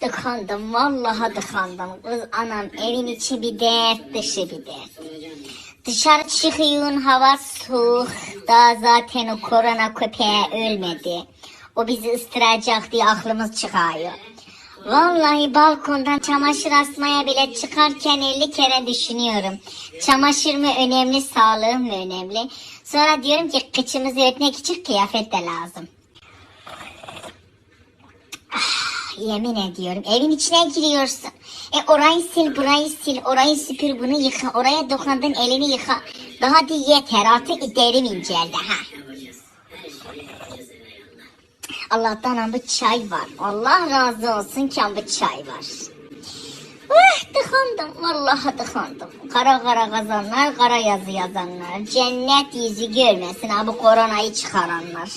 Tıkandım vallahi tıkandım. Kız anam evin içi bir dert dışı bir dert. Dışarı çıkıyorsun hava soğuk. Daha zaten o korona köpeği ölmedi. O bizi ıstıracak diye aklımız çıkıyor. Vallahi balkondan çamaşır asmaya bile çıkarken 50 kere düşünüyorum. Çamaşır mı önemli, sağlığım mı önemli? Sonra diyorum ki kıçımızı örtmek için kıyafet de lazım. Yemin ediyorum evin içine giriyorsun. E orayı sil burayı sil orayı süpür bunu yıka oraya dokundun elini yıka. Daha da yeter artık derim inceldi ha. Allah'tan ama çay var. Allah razı olsun ki ama çay var. Uh, tıkandım. Vallahi tıkandım. Kara kara kazanlar, kara yazı yazanlar. Cennet yüzü görmesin ha bu koronayı çıkaranlar.